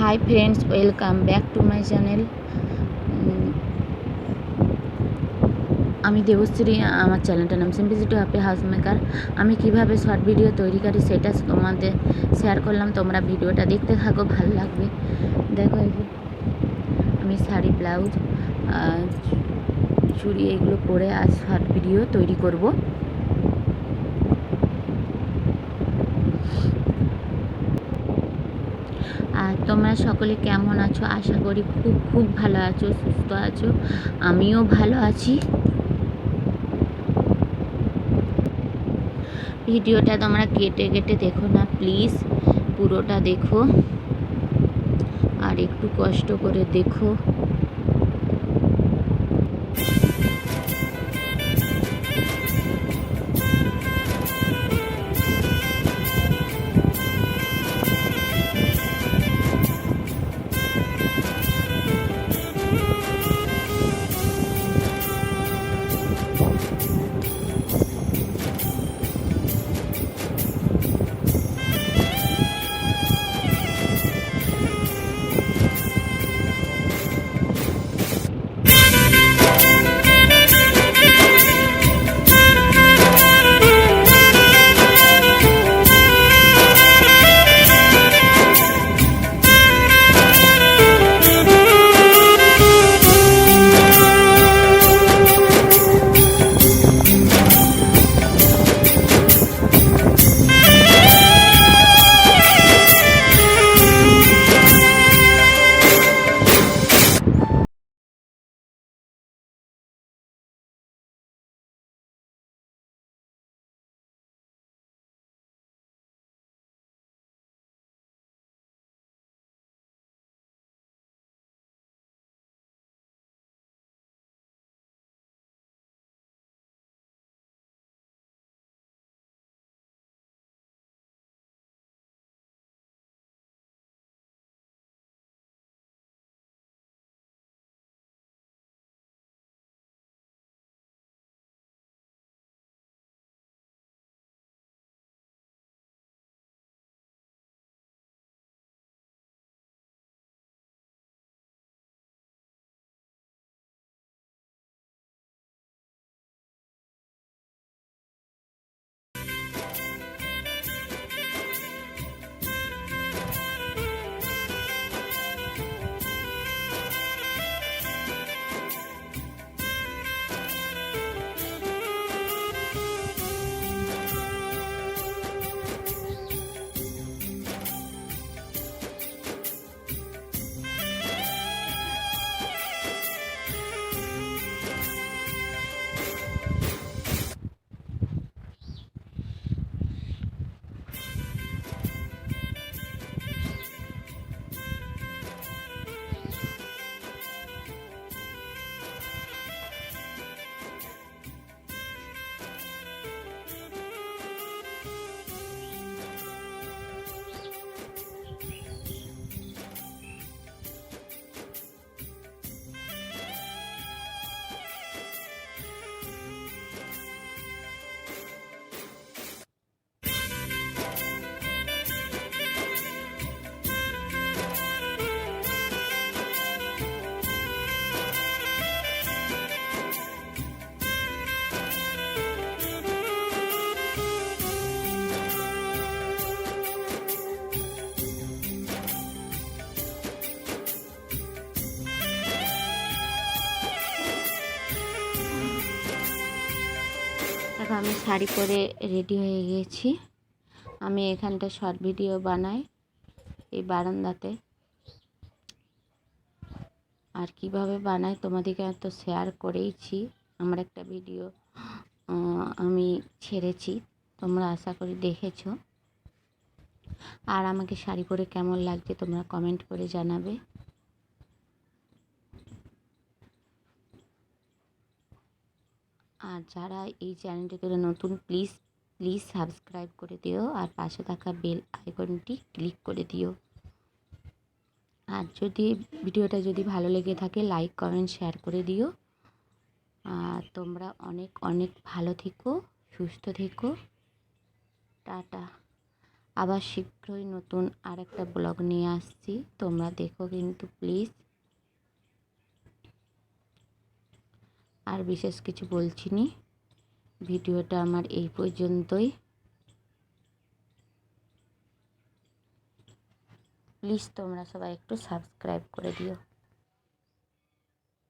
Hi friends welcome back to my channel আমি দেবশ্রী, আমার চ্যানেলটার নাম সিম্পলিসিটি হ্যাপি হাউস মেকার আমি কীভাবে শর্ট ভিডিও তৈরি করি সেটা তোমাদের শেয়ার করলাম। তোমরা ভিডিওটা দেখতে থাকো, ভালো লাগবে। দেখো আমি শাড়ি ব্লাউজ চুড়ি এগুলো পরে আজ শর্ট ভিডিও তৈরি করব। আর তোমরা সকলে কেমন আছো? আশা করি খুব খুব ভালো আছো, সুস্থ আছো। আমিও ভালো আছি। ভিডিওটা তোমরা কেটে কেটে দেখো না প্লিজ পুরোটা দেখো। আর একটু কষ্ট করে দেখো। আমি শাড়ি পরে রেডি হয়ে গেছি। আমি এখানটা শর্ট ভিডিও বানাই এই বারান্দাতে। আর কীভাবে বানাই তোমাদেরকে তো শেয়ার করেইছি। আমার একটা ভিডিও আমি ছেড়েছি। তোমরা আশা করি দেখেছ। আর আমাকে শাড়ি পরে কেমন লাগছে তোমরা কমেন্ট করে জানাবে। আর যারা এই চ্যানেলটিতে নতুন প্লিজ প্লিজ সাবস্ক্রাইব করে দিও আর পাশে থাকা বেল আইকনটি ক্লিক করে দিও। আর যদি ভিডিওটা যদি ভালো লেগে থাকে লাইক কমেন্ট শেয়ার করে দিও। আর তোমরা অনেক অনেক ভালো থেকো, সুস্থ থেকো। টাটা। আবার শীঘ্রই নতুন আর একটা ব্লগ নিয়ে আসছি। তোমরা দেখো কিন্তু প্লিজ আর বিশেষ কিছু বলছি নি। ভিডিওটা আমার এই পর্যন্তই। প্লিজ তোমরা সবাই একটু সাবস্ক্রাইব করে দিও।